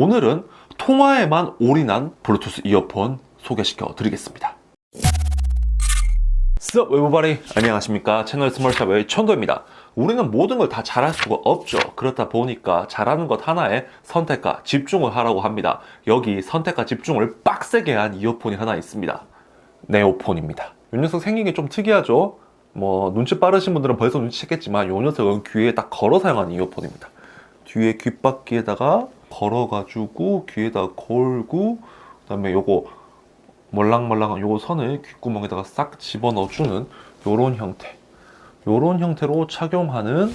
오늘은 통화에만 올인한 블루투스 이어폰 소개시켜 드리겠습니다. Sup everybody? 안녕하십니까? 채널 스몰샵 의 천도입니다. 우리는 모든 걸 다 잘할 수가 없죠. 그렇다 보니까 잘하는 것 하나에 선택과 집중을 하라고 합니다. 여기 선택과 집중을 빡세게 한 이어폰이 하나 있습니다. 네오폰입니다. 이 녀석 생긴 게 좀 특이하죠? 뭐 눈치 빠르신 분들은 벌써 눈치챘겠지만 이 녀석은 귀에 딱 걸어 사용하는 이어폰입니다. 뒤에 귓바퀴에다가 걸어가지고 귀에다 걸고 그다음에 요거 몰랑몰랑한 요 선을 귓구멍에다가 싹 집어넣어주는 요런 형태. 요런 형태로 착용하는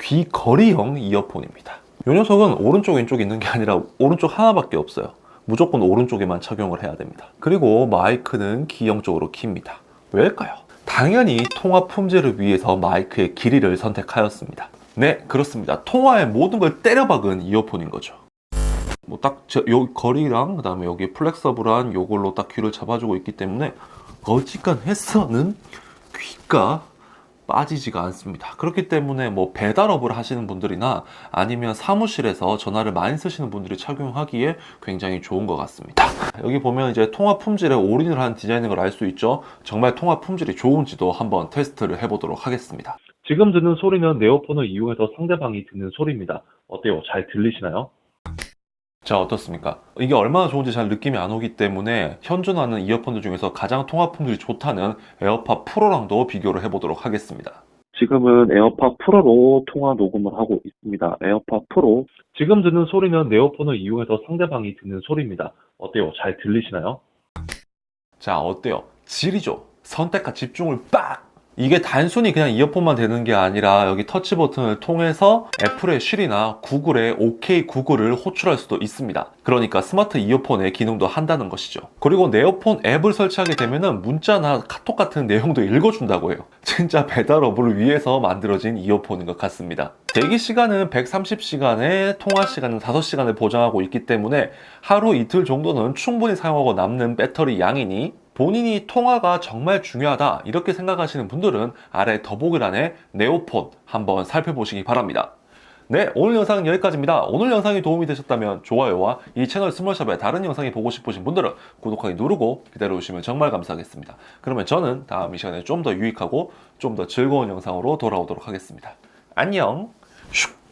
귀걸이형 이어폰입니다. 요 녀석은 오른쪽 왼쪽 있는 게 아니라 오른쪽 하나밖에 없어요. 무조건 오른쪽에만 착용을 해야 됩니다. 그리고 마이크는 기형적으로 킵니다. 왜일까요? 당연히 통화 품질을 위해서 마이크의 길이를 선택하였습니다 네 그렇습니다 통화의 모든 걸 때려박은 이어폰인 거죠 뭐딱요 거리랑 그다음에 여기 플렉서블한 요걸로 딱 귀를 잡아주고 있기 때문에 어지간 해서는 귀가 빠지지가 않습니다. 그렇기 때문에 뭐 배달업을 하시는 분들이나 아니면 사무실에서 전화를 많이 쓰시는 분들이 착용하기에 굉장히 좋은 것 같습니다. 여기 보면 이제 통화 품질에 올인을 한 디자인인 걸 알 수 있죠. 정말 통화 품질이 좋은지도 한번 테스트를 해보도록 하겠습니다. 지금 듣는 소리는 네오폰을 이용해서 상대방이 듣는 소리입니다. 어때요? 잘 들리시나요? 자 어떻습니까? 이게 얼마나 좋은지 잘 느낌이 안 오기 때문에 현존하는 이어폰들 중에서 가장 통화 품질이 좋다는 에어팟 프로랑도 비교를 해보도록 하겠습니다. 지금은 에어팟 프로로 통화 녹음을 하고 있습니다. 에어팟 프로. 지금 듣는 소리는 네오폰을 이용해서 상대방이 듣는 소리입니다. 어때요? 잘 들리시나요? 자 어때요? 질이죠. 선택과 집중을 빡! 이게 단순히 그냥 이어폰만 되는 게 아니라 여기 터치 버튼을 통해서 애플의 실이나 구글의 OK 구글을 호출할 수도 있습니다. 그러니까 스마트 이어폰의 기능도 한다는 것이죠. 그리고 네오폰 앱을 설치하게 되면은 문자나 카톡 같은 내용도 읽어준다고 해요. 진짜 배달 업을 위해서 만들어진 이어폰인 것 같습니다. 대기 시간은 130시간에 통화 시간은 5시간을 보장하고 있기 때문에 하루 이틀 정도는 충분히 사용하고 남는 배터리 양이니 본인이 통화가 정말 중요하다 이렇게 생각하시는 분들은 아래 더보기란에 네오폰 한번 살펴보시기 바랍니다. 네, 오늘 영상은 여기까지입니다. 오늘 영상이 도움이 되셨다면 좋아요와 이 채널 스몰샵의 다른 영상이 보고 싶으신 분들은 구독하기 누르고 기다려주시면 정말 감사하겠습니다. 그러면 저는 다음 이 시간에 좀 더 유익하고 좀 더 즐거운 영상으로 돌아오도록 하겠습니다. 안녕! 슉!